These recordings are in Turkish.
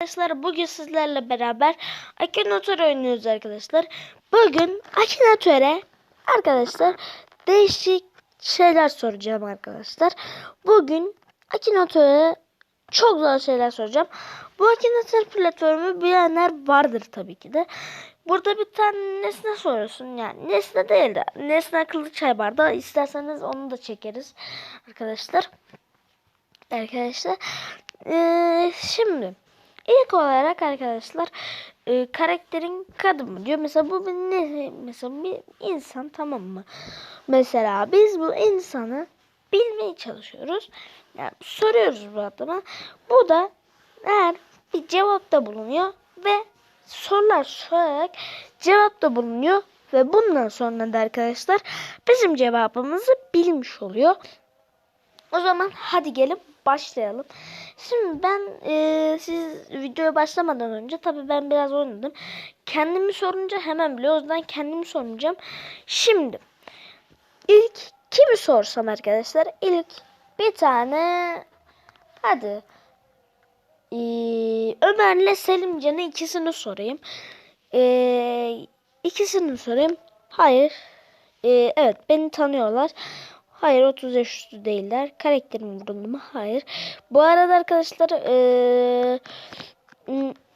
Arkadaşlar bugün sizlerle beraber Akinator oynuyoruz arkadaşlar. Bugün Akinator'e arkadaşlar değişik şeyler soracağım arkadaşlar. Bugün Akinator'e çok zor şeyler soracağım. Bu Akinator platformu bilenler vardır tabii ki de. Burada bir tane nesne soruyorsun yani nesne değil de nesne akıllı çay bardağı isterseniz onu da çekeriz arkadaşlar. Arkadaşlar eee, şimdi İlk olarak arkadaşlar e, karakterin kadın mı diyor. Mesela bu ne? Mesela bir insan tamam mı? Mesela biz bu insanı bilmeye çalışıyoruz. Yani soruyoruz bu adama. Bu da eğer bir cevapta bulunuyor ve sorular sorarak cevapta bulunuyor ve bundan sonra da arkadaşlar bizim cevabımızı bilmiş oluyor. O zaman hadi gelin başlayalım. Şimdi ben e, siz videoya başlamadan önce tabii ben biraz oynadım. Kendimi sorunca hemen biliyor. O yüzden kendimi sormayacağım. Şimdi ilk kimi sorsam arkadaşlar? İlk bir tane hadi e, Ömer'le Selimcan'ı ikisini sorayım. E, ikisini sorayım. Hayır. E, evet beni tanıyorlar. Hayır 30 yaş üstü değiller. Karakterim vuruldu mu? Hayır. Bu arada arkadaşlar eee,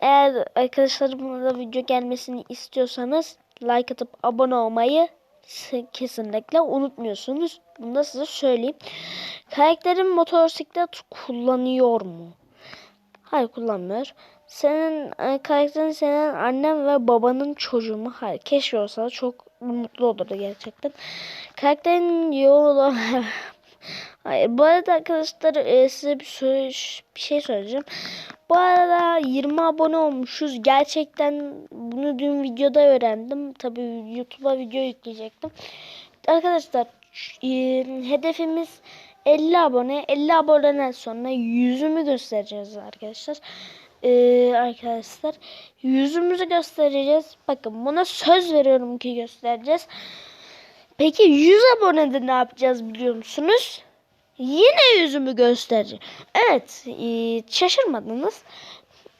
eğer arkadaşlarımla da video gelmesini istiyorsanız like atıp abone olmayı kesinlikle unutmuyorsunuz. Bunu da size söyleyeyim. Karakterim motosiklet kullanıyor mu? Hayır kullanmıyor. Senin karakterin senin annen ve babanın çocuğu mu? Hayır. Keşke olsa çok mutlu olurdu gerçekten. Karakterin yolu Hayır. Bu arada arkadaşlar e, size bir, soru, bir şey söyleyeceğim. Bu arada 20 abone olmuşuz. Gerçekten bunu dün videoda öğrendim. Tabii YouTube'a video yükleyecektim. Arkadaşlar e, hedefimiz 50 abone. 50 aboneden sonra yüzümü göstereceğiz arkadaşlar. Ee, arkadaşlar yüzümüzü göstereceğiz. Bakın buna söz veriyorum ki göstereceğiz. Peki 100 abonede ne yapacağız biliyor musunuz? Yine yüzümü göstereceğim. Evet e, şaşırmadınız.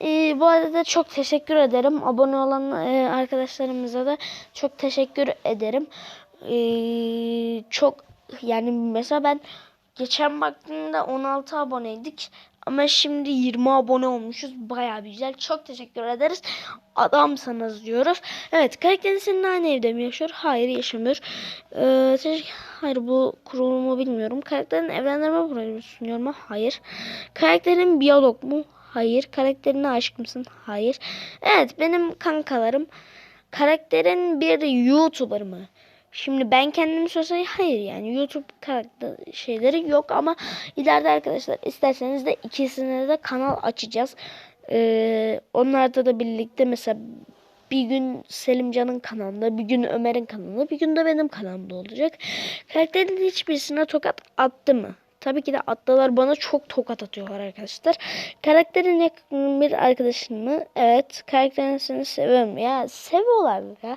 E, bu arada çok teşekkür ederim. Abone olan e, arkadaşlarımıza da çok teşekkür ederim. E, çok yani mesela ben geçen baktığımda 16 aboneydik. Ama şimdi 20 abone olmuşuz. Baya güzel. Çok teşekkür ederiz. Adamsınız diyoruz. Evet karakterin senin aynı evde mi yaşıyor? Hayır yaşamıyor. Ee, Hayır bu kurulumu bilmiyorum. Karakterin evlendirme programı sunuyor mu? Hayır. Karakterin biyolog mu? Hayır. Karakterine aşık mısın? Hayır. Evet benim kankalarım. Karakterin bir YouTuber mı? Şimdi ben kendimi söylesem hayır yani YouTube karakter şeyleri yok ama ileride arkadaşlar isterseniz de ikisine de kanal açacağız. Ee, onlarda da birlikte mesela bir gün Selimcan'ın kanalında, bir gün Ömer'in kanalında, bir gün de benim kanalımda olacak. Karakterin hiçbirisine tokat attı mı? Tabii ki de attılar bana çok tokat atıyorlar arkadaşlar. Karakterin yakın bir arkadaşın mı? Evet. Karakterin seni seviyorum ya. Seviyorlar ya.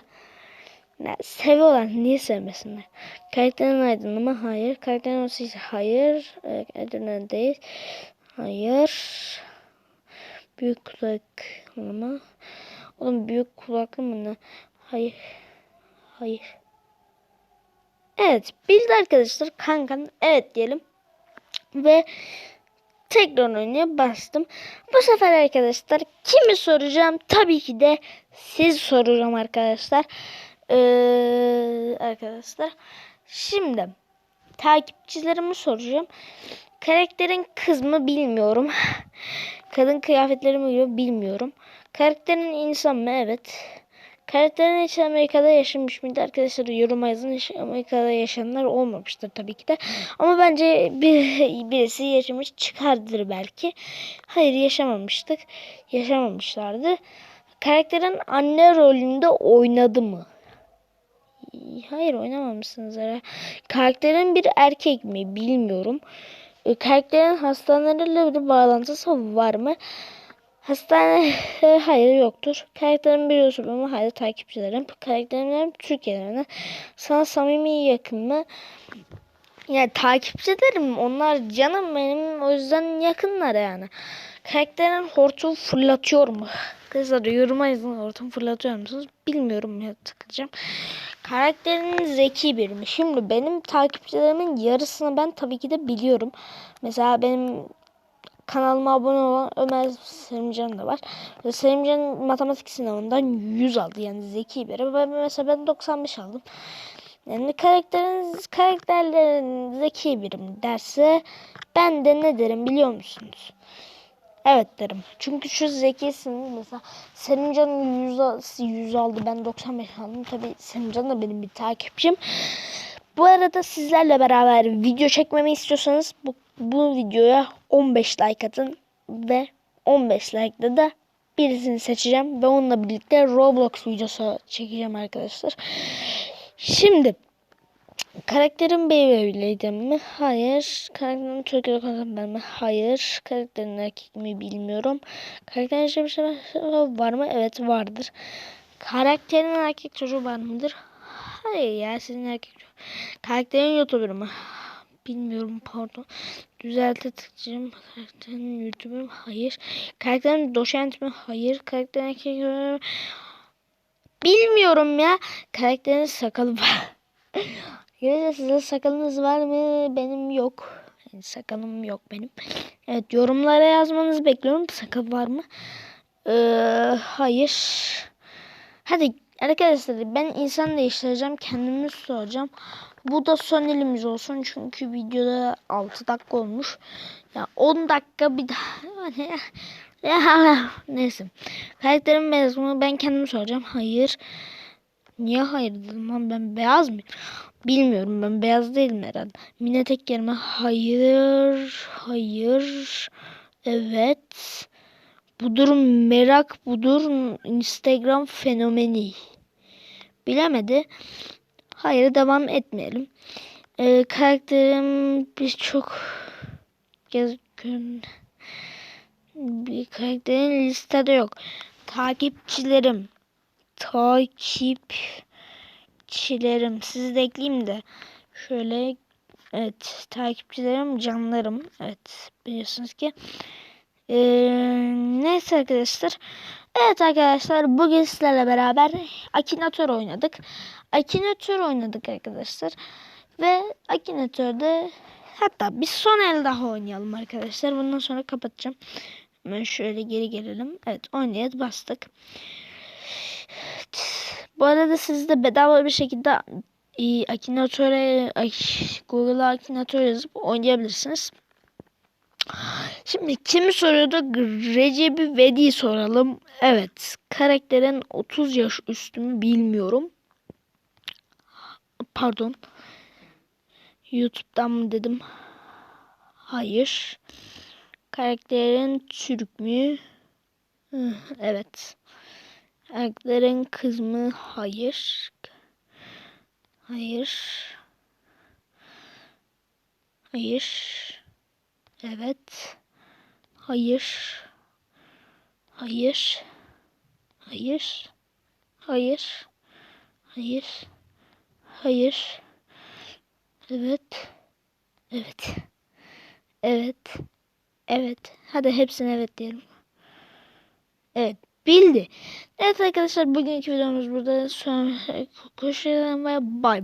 Ne, seviyorlar. Niye sevmesinler? Karakterin aydınlığı mı? Hayır. Karakterin olsa hayır. Ee, Aydınlığı değil. Hayır. Büyük kulaklı mı? Oğlum büyük kulaklı mı ne? Hayır. Hayır. Evet. Bildi arkadaşlar. Kankan. Evet diyelim. Ve tekrar oyuna bastım. Bu sefer arkadaşlar kimi soracağım? Tabii ki de siz soracağım arkadaşlar. Ee, arkadaşlar. Şimdi takipçilerimi soracağım. Karakterin kız mı bilmiyorum. Kadın kıyafetleri mi giyiyor bilmiyorum. Karakterin insan mı? Evet. Karakterin hiç Amerika'da yaşamış mıydı? Arkadaşlar yoruma yazın. Amerika'da yaşayanlar olmamıştır tabii ki de. Ama bence bir, birisi yaşamış çıkardır belki. Hayır yaşamamıştık. Yaşamamışlardı. Karakterin anne rolünde oynadı mı? Hayır oynamamışsınız herhalde. Karakterin bir erkek mi bilmiyorum. E, Karakterin hastanelerle bir bağlantısı var mı? Hastane hayır yoktur. Karakterin bir YouTuber mı? Hayır takipçilerim. Karakterim Türkiye'den. Sana samimi yakın mı? Yani takipçilerim onlar canım benim o yüzden yakınlar yani. Karakterin hortum fırlatıyor mu? Kızlar yoruma yazın hortum fırlatıyor musunuz? Bilmiyorum ya tıklayacağım. Karakterin zeki biri mi? Şimdi benim takipçilerimin yarısını ben tabii ki de biliyorum. Mesela benim kanalıma abone olan Ömer Selimcan da var. Ve Selimcan matematik sınavından 100 aldı yani zeki biri. Ben mesela ben 95 aldım. Yani karakteriniz karakterlerin zeki birim derse ben de ne derim biliyor musunuz? Evet derim. Çünkü şu zekisin mesela Selimcan 100, al- 100 aldı ben 95 aldım. Tabii Selimcan da benim bir takipçim. Bu arada sizlerle beraber video çekmemi istiyorsanız bu, bu videoya 15 like atın ve 15 like'da da birisini seçeceğim ve onunla birlikte Roblox videosu çekeceğim arkadaşlar. Şimdi karakterin Beyblade'im mi? Hayır. Karakterin Türkiye'de konuşan ben mi? Hayır. Karakterin erkek mi bilmiyorum. Karakterin işte bir şey var mı? Evet vardır. Karakterin erkek çocuğu var mıdır? Hayır ya sizin erkek çocuğu. Karakterin YouTuber mı? Bilmiyorum pardon. Düzelte tıklayacağım. Karakterin YouTuber mı? Hayır. Karakterin doşent mi? Hayır. Karakterin erkek mu? Bilmiyorum ya. Karakterin sakalı var. Arkadaşlar sizin sakalınız var mı? Benim yok. Yani sakalım yok benim. Evet yorumlara yazmanızı bekliyorum. Sakal var mı? Ee, hayır. Hadi arkadaşlar ben insan değiştireceğim. Kendimi soracağım. Bu da son elimiz olsun. Çünkü videoda 6 dakika olmuş. Ya 10 dakika bir daha. Hani neyse. Karakterim beyaz mı? Ben kendimi soracağım. Hayır. Niye hayır dedim lan ben beyaz mıyım? Bilmiyorum ben beyaz değilim herhalde. Mine tek kelime hayır, hayır, evet. Budur merak budur Instagram fenomeni. Bilemedi. Hayır devam etmeyelim. Ee, karakterim birçok kez gün bir karakterin listede yok. Takipçilerim takipçilerim. Sizi de ekleyeyim de. Şöyle evet takipçilerim canlarım. Evet biliyorsunuz ki. Ee, neyse arkadaşlar. Evet arkadaşlar bugün sizlerle beraber Akinator oynadık. Akinator oynadık arkadaşlar. Ve Akinator'da hatta bir son el daha oynayalım arkadaşlar. Bundan sonra kapatacağım. Hemen şöyle geri gelelim. Evet oynayıp bastık. Bu arada siz de bedava bir şekilde Akinator'a Google'a Akinator yazıp oynayabilirsiniz. Şimdi kimi soruyordu? Recep'i Vedi soralım. Evet. Karakterin 30 yaş üstü mü bilmiyorum. Pardon. YouTube'dan mı dedim? Hayır. Karakterin Türk mü? Evet. Erkeklerin kız mı? Hayır. Hayır. Hayır. Evet. Hayır. Hayır. Hayır. Hayır. Hayır. Hayır. Evet. Evet. Evet. Evet. Hadi hepsine evet diyelim. Evet. Bildi. Evet arkadaşlar bugünkü videomuz burada. Sonra koşuyorum ve bay bay.